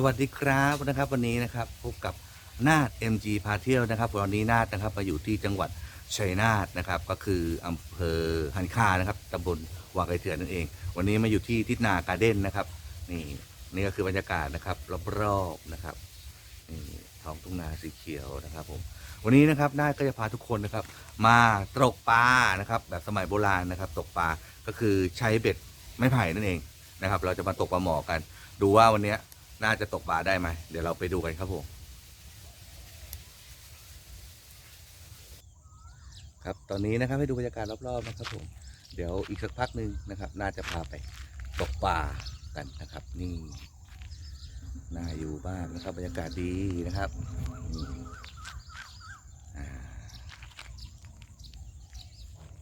สวัสดีครับนะครับวันนี้นะครับพบกับนาด MG พาเที่ยวนะครับวันนี้นาดนะครับมาอยู่ที่จังหวัดชัยนาทนะครับก็คืออำเภอหันคานะครับตำบลวางไกรเถื่อนนั่นเอง วันนี้มาอยู่ที่ทิศนาการ์เด้นนะครับนี่นี่ก็คือบรรยากาศนะครับรอบๆนะครับนี่ท้องทุ่งนาสีเขียวนะครับผมวันนี้นะครับนาดก็จะพาทุกคนนะครับ มาตกปลานะครับแบบสมัยโบราณนะครับตกปลาก็คือใช้เบ็ดไม้ไผ่นั่นเองนะครับเราจะมาตกปลาหมอกัน ดูว่าวันนี้ น่าจะตกปลาได้ไหมเดี๋ยวเราไปดูกันครับผมครับตอนนี้นะครับให้ดูบรรยากาศรอบๆนะครับผมเดี๋ยวอีกสักพักหนึ่งนะครับ น่าจะพาไปตกปลากันนะครับ นี่น่าอยู่บ้างนะครับบรรยากาศดีนะครับ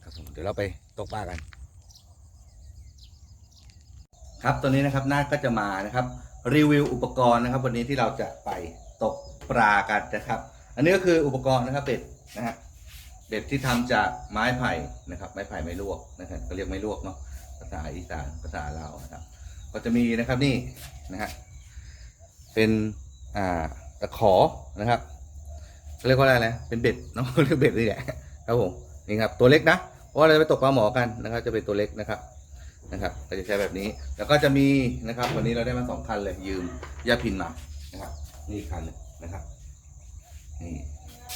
ครับผมเดี๋ยวเราไปตกปลากัน ครับตอนนี้นะครับนาก็จะมานะครับ รีวิวอุปกรณ์นะครับ วันนี้ที่เราจะไปตกปลากันนะครับ อันนี้ก็คืออุปกรณ์นะครับเบ็ดนะฮะเบ็ดที่ทำจากไม้ไผ่นะครับ ไม้ไผ่ไม้ลวกนะครับก็เรียกไม้ลวกเนาะภาษาอีสานภาษาลาวนะครับ ก็จะมีนะครับนี่นะฮะเป็นอ่าตะขอนะครับเขาเรียกว่าอะไรนะเป็นเบ็ดเนาะเรียกเบ็ดนี่แหละครับผมนี่ครับตัวเล็กนะเพราะเราจะไปตกปลาหมอกันนะครับ จะเป็นตัวเล็กนะครับ นะครับเราจะใช้แบบนี้ แล้วก็จะมีนะครับ วันนี้เราได้มาสองคันเลยยืมยาพินมานะครับ นี่คันหนึงนะครับนี่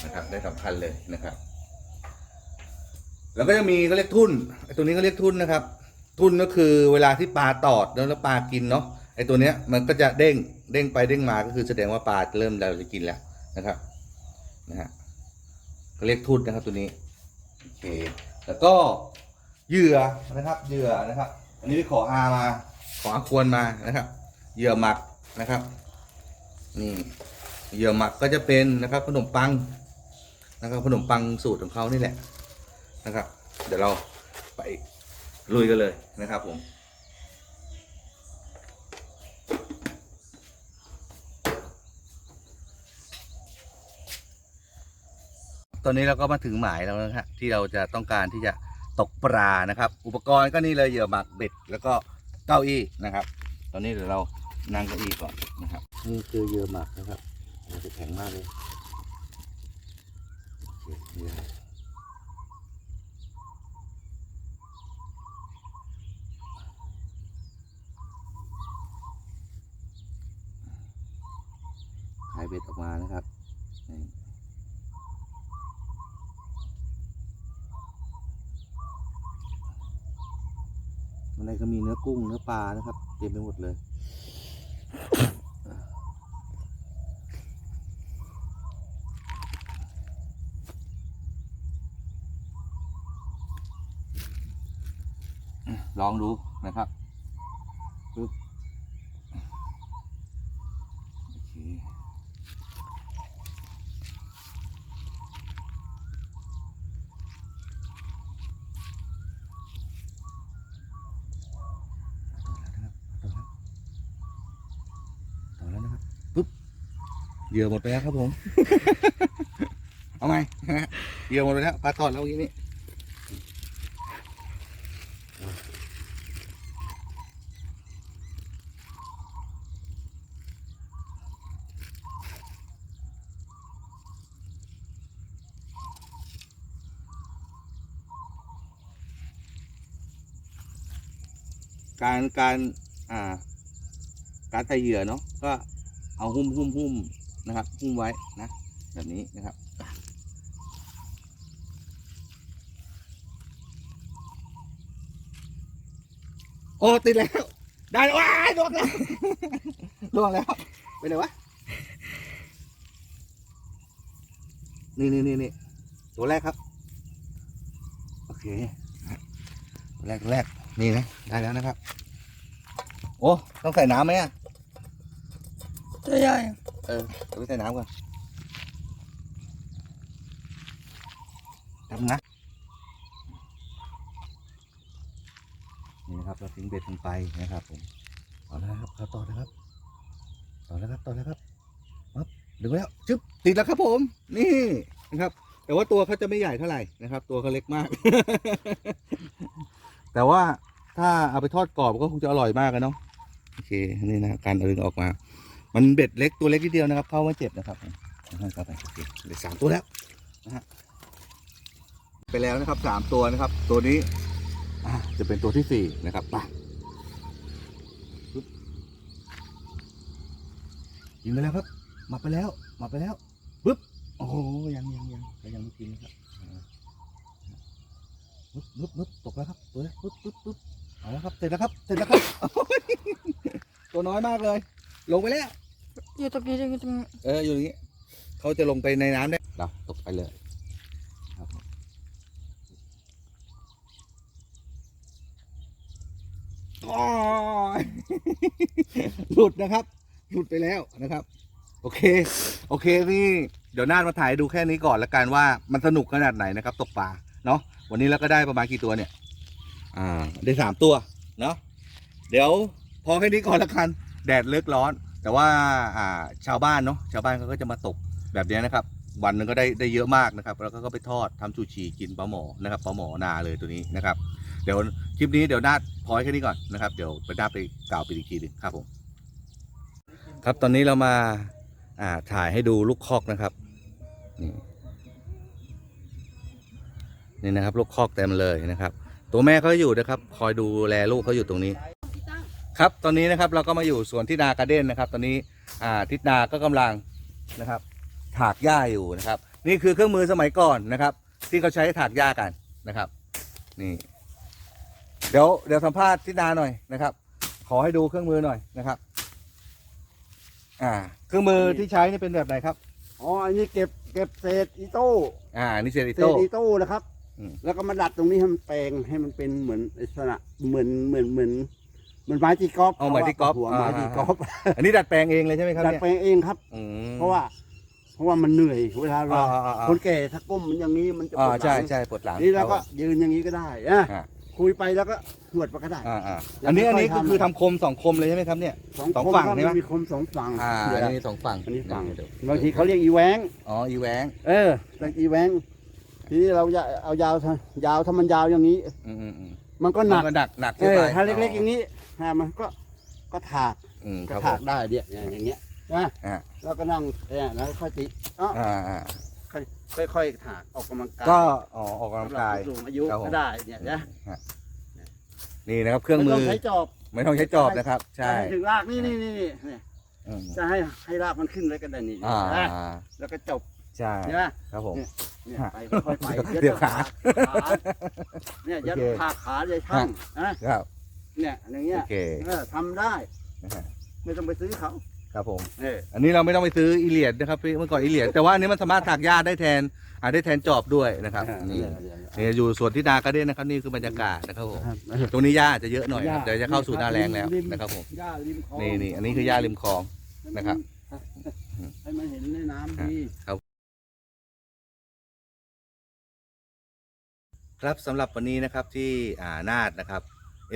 นะครับ ได้สองคันเลยนะครับ แล้วก็จะมีก็เรียกทุ่นไอ้ตัวนี้ก็เรียกทุ่นนะครับ ทุ่นก็คือเวลาที่ปลาตอดแล้วปลากินเนาะไอ้ตัวเนี้ยมันก็จะเด้งเด้งไปเด้งมาก็คือแสดงว่าปลาเริ่มเราจะกินแล้วนะครับนะฮะก็เรียกทุ่นนะครับตัวนี้โอเคแล้วก็เหยื่อนะครับเหยื่อนะครับ อันนี้ไปขออามา ขออาควรมานะครับ เหยื่อหมักนะครับ นี่เหยื่อหมักก็จะเป็นนะครับขนมปังนะครับขนมปังสูตรของเขานี่แหละนะครับ เดี๋ยวเราไปลุยกันเลยนะครับผมตอนนี้เราก็มาถึงหมายแล้วนะฮะที่เราจะต้องการที่จะ ตกปลานะครับ อุปกรณ์ก็นี่เลยเหยื่อหมักเบ็ดแล้วก็เก้าอี้นะครับ ตอนนี้เดี๋ยวเรานั่งเก้าอี้ก่อนนะครับนี่คือเหยื่อหมักนะครับมันจะแข็งมากเลยโอเคนี่เลยขายเบ็ดออกมานะครับ นื้อกุ้งเนื้อปลานะครับ เต็มไปหมดเลย ลองดูนะครับปึ๊บโอเคต่อแล้วนะครับปึ๊บ เหยื่อหมดไปแล้วครับผม เอาไหมเหยื่อหมดไปแล้วปลาตอดแล้วเมื่อกี้นี้การการอ่าการใส่เหยื่อเนาะก็เอาหุ้มหุ้มหุ้ม นะครับหุ้มไว้นะ แบบนี้นะครับโอ้ติดแล้ว ได้แล้วว้ายล่วงแล้วล่วงแล้วไปไหนวะนี่นี่นี่นี่ตัวแรกครับ โอเคตัวแรกแรกนี่นะได้แล้วนะครับ โอ้ ต้องใส่น้ำไหมอะตัวใหญ่ ออเดี๋ยวไปใส่น้ำก่อนทำนะนี่นะครับเราทิ้งเบ็ดลงไปนะครับผมเอาแล้วครับเอาต่อนะครับต่อแล้วครับต่อแล้วครับปั๊บดึงแล้วจึ๊บติดแล้วครับผม นี่นะครับ แต่ว่าตัวเขาจะไม่ใหญ่เท่าไหร่นะครับ ตัวเขาเล็กมาก แต่ว่าถ้าเอาไปทอดกรอบก็คงจะอร่อยมากอะเนาะโอเคนี่นะการเอาดึงออกมา มันเบ็ดเล็กตัวเล็กนิดเดียวนะครับเข้าไม่เจ็บนะครับเข้าไปโอเคเหลือสามตัวแล้วนะฮะไปแล้วนะครับสามตัวนะครับ ตัวนี้จะเป็นตัวที่สี่นะครับมายิงไปแล้วครับมาไปแล้วมาไปแล้วปึ๊บโอ้โหยังยังยังยังไม่กินครับปึ๊บปึ๊บปึ๊บตกแล้วครับตัวนี้ปึ๊บปึ๊บปึ๊บเอาแล้วครับเสร็จแล้วครับเสร็จแล้วครับตัวน้อยมากเลย ลงไปแล้ว อยู่ตรงนี้อยู่ตรงนี้เอออยู่อย่างนี้เขาจะลงไปในน้ำได้เราตกไปเลยครับผมโอ้ย หลุดนะครับ หลุดไปแล้วนะครับ โอเค โอเคนี่ เดี๋ยวนาดมาถ่ายให้ดูแค่นี้ก่อนละกันว่ามันสนุกขนาดไหนนะครับ ตกปลาเนาะวันนี้เราก็ได้ประมาณกี่ตัวเนี่ย อ่า ได้สามตัว เนาะเดี๋ยว พอแค่นี้ก่อนละกัน แดดเลิกร้อน แต่ว่าอ่าชาวบ้านเนาะชาวบ้านเขาก็จะมาตกแบบนี้นะครับ วันหนึ่งก็ได้ได้เยอะมากนะครับ แล้วก็ก็ไปทอดทำชูชีกินปลาหมอนะครับปลาหมอนาเลยตัวนี้นะครับ เดี๋ยวคลิปนี้เดี๋ยวนาดพอยแค่นี้ก่อนนะครับเดี๋ยวไปนาดไปกล่าวไปอีกทีหนึ่งครับผมครับตอนนี้เรามาอ่าถ่ายให้ดูลูกคอกนะครับนี่นี่นะครับลูกคอกเต็มเลยนะครับ ตัวแม่เขาอยู่นะครับ คอยดูแลลูกเขาอยู่ตรงนี้ ครับตอนนี้นะครับเราก็มาอยู่สวนทิดาการ์เด้นนะครับ ตอนนี้อ่าทิดาก็กำลังนะครับถากหญ้าอยู่นะครับ นี่คือเครื่องมือสมัยก่อนนะครับ ที่เขาใช้ถากหญ้ากันนะครับ นี่เดี๋ยวเดี๋ยวสัมภาษณ์ทิดาหน่อยนะครับ ขอให้ดูเครื่องมือหน่อยนะครับ อ่า เครื่องมือที่ใช้นี่เป็นแบบไหนครับอ๋ออันนี้เก็บเก็บเศษอีโต้อ่านี่เซริเศโต้ ษอีโต้นะครับ อืม แล้วก็มาดัดตรงนี้ให้มันแปลงให้มันเป็นเหมือนลักษณะเหมือนเหมือนเหมือนเห มือนไม้ตีกอล์ฟเอาไม้ตีกอล์ฟหัวอ่าไม้ตีกอล์ฟอันนี้ดัดแปลงเองเลยใช่ไหมครับดัดเนี่ยแปลงเองครับอืมเพราะว่า เพราะว่ามันเหนื่อยเวลาเราอ่าอ่าอ่าคนแก่ถ้าก้มมันอย่างนี้มันจะปอ่าวดหลังใช่ใช่ปวดหลังนี่เราก็ยืนอย่างนี้ก็ได้นะอ่าคุยไปแล้วก็หวดไปก็ได้อ่าอ่าแล้วอันนี้อันนี้ค่ก็อยๆทำคือทำคมสองคมเลยใช่ไหมครับเนี่ยสองสองคนฝั่งครับใช่ไหมมันมีคนสองฝั่งอ่าเดี๋ยวอันนี้สองฝั่งอันนี้ฝั่งเดี๋ยวบางทีเขาเรียกอีแหวงอ๋ออีแหวงเออแต่อีแหวงทีนี้เราจะเอายาวทยาวถ้ามันยาวอย่างนี้อืมอืมอืมมันก็หนักมันหนักหนักเอใช่ไหมอถ้าเล็กๆอย่างนี้ ฮะมันก็ก็ถากอืมคก็รับผถากม ได้เดียเนี่ยอย่างเงี้ยนะอ่า แล้วก็นั่งเนี่ยแล้วค่อยติอ๋ออ่าอ่าค่อยๆถากออกกำลังกายก็อ๋อออกกำลังกาย สำหรับผู้สูงอายุครับผม ก็ได้เนี่ยนะฮะนี่นะครับเครื่องมือไต้ใช้จอบไม่ต้องใช้จอบนะครับ ใช่ให้ถึงรากนี่นี่นี่นี่เนี่ยอืมจะให้ให้รากมันขึ้นเลยก็ได้นี่อ่านะแล้วก็จบใช่ใช่ไหม ครับผม เนี่ยฮะไปค่อยๆไปเดี๋ยวขาขาเนี่ยยัดโอเค ขาขาเลยช่างนะครับ เนี่ยอย่างเงี้โอยเค เออทำได้นะฮะไม่ต้องไปซื้อเขาครับผม เอออันนี้เราไม่ต้องไปซื้ออีเลียดนะครับพี่เมื่อก่อนอีเลียดแต่ว่าอันนี้มันสามารถถากหญ้าได้แทนอ่าได้แทนจอบด้วยนะครับนี่ นี่อยู่สวนทิดาการ์เด้นนะครับนี่คือบรรยากาศนะครับผมตรงนี้หญ้าจะเยอะหน่อยนะครับเดี๋ยวจะเข้าสู่หน้าแรงแล้วนะครับผมหญ้าริมคลองนี่นี่อันนี้คือหญ้าริมคลองนะครับ ให้มันเห็นในน้ำดี ครับสำหรับวันนี้นะครับที่อ่านาดนะครับ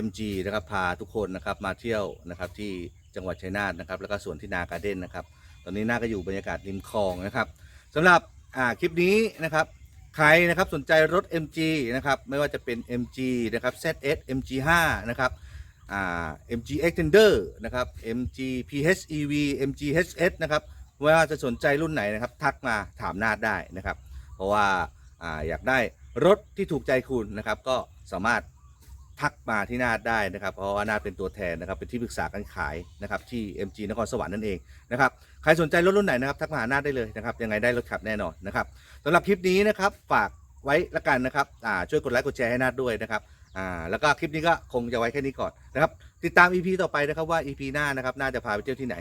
MG นะครับพาทุกคนนะครับมาเที่ยวนะครับที่จังหวัดชัยนาทนะครับแล้วก็สวนที่นาการ์เด้นนะครับตอนนี้นาก็อยู่บรรยากาศริมคลองนะครับสำหรับคลิปนี้นะครับใครนะครับสนใจรถ MG นะครับไม่ว่าจะเป็น MG นะครับ ZS MG5 นะครับอ่า MG Extender นะครับ MG PHEV MG HS นะครับไม่ว่าจะสนใจรุ่นไหนนะครับทักมาถามนาดได้นะครับ เพราะว่าอ่าอยากได้รถที่ถูกใจคุณนะครับก็สามารถ ทักมาที่นาดได้นะครับเพราะว่านาดเป็นตัวแทนนะครับเป็นที่ปรึกษาการขายนะครับที่ MG นครสวรรค์นั่นเองนะครับใครสนใจรถรุ่นไหนนะครับทักมาหานาดได้เลยนะครับยังไงได้รถขับแน่นอนนะครับสำหรับคลิปนี้นะครับฝากไว้ละกันนะครับอ่าช่วยกดไลค์กดแชร์ให้นาดด้วยนะครับอ่าแล้วก็คลิปนี้ก็คงจะไว้แค่นี้ก่อนนะครับติดตาม EP ต่อไปนะครับว่า EP หน้านะครับน่าจะพาไปเที่ยวที่ไหน